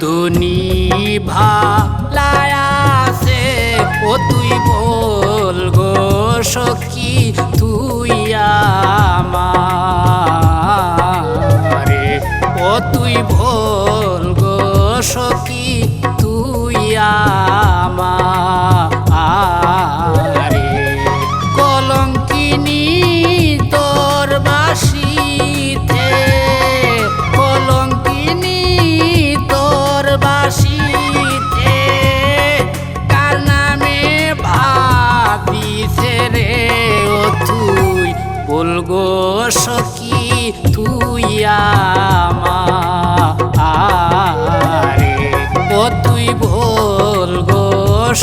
দুনিভা লায়াসে ও তুই বল গো সখী।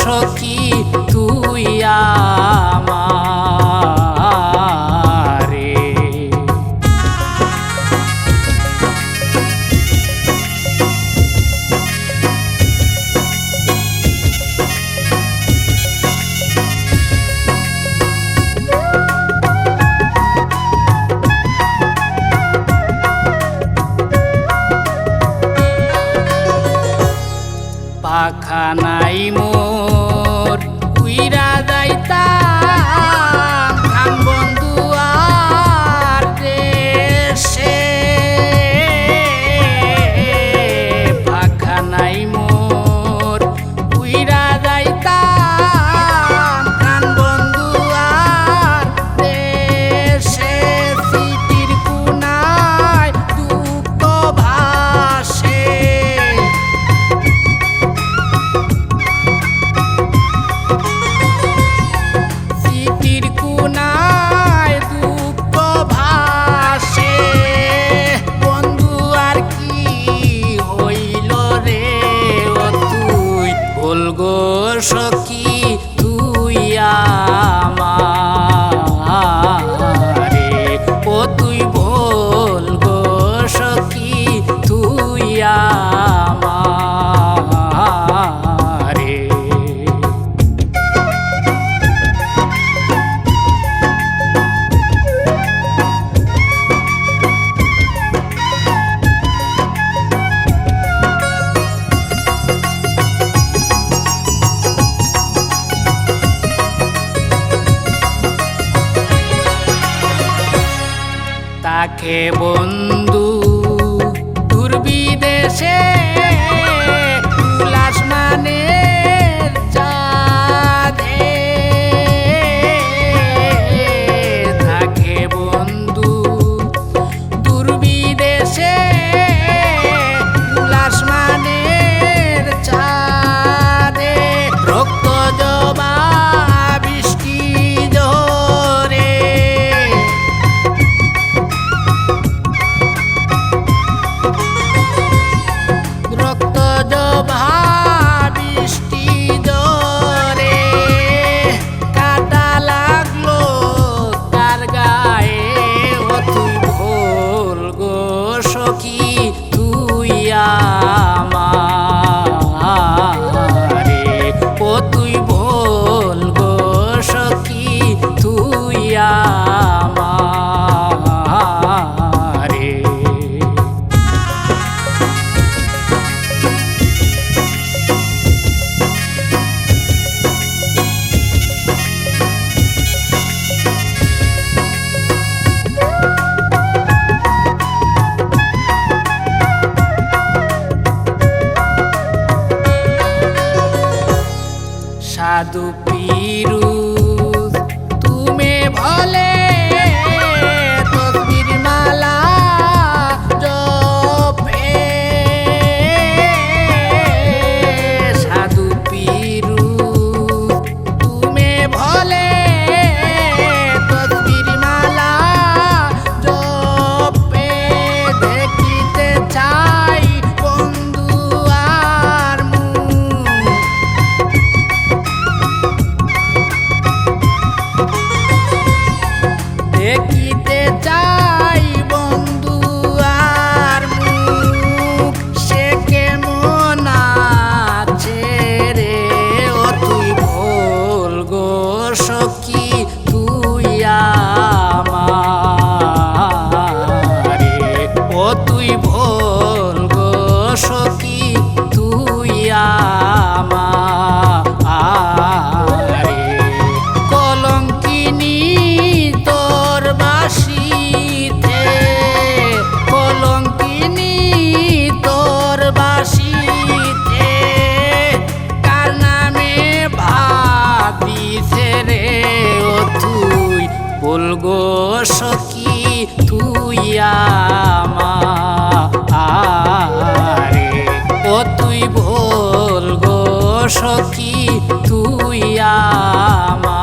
সখী রাখে বন্ধু। দূর বিদেশে মানে poquito. do piro. তুই ভোল গো সখী, তুই আমা কলঙ্কিনী তোর বাসিতে, কলঙ্কিনী তোর বাসিতে, কার নামে ভাবিছে রে ও তুই বলগো সখী। সখী তুই আমা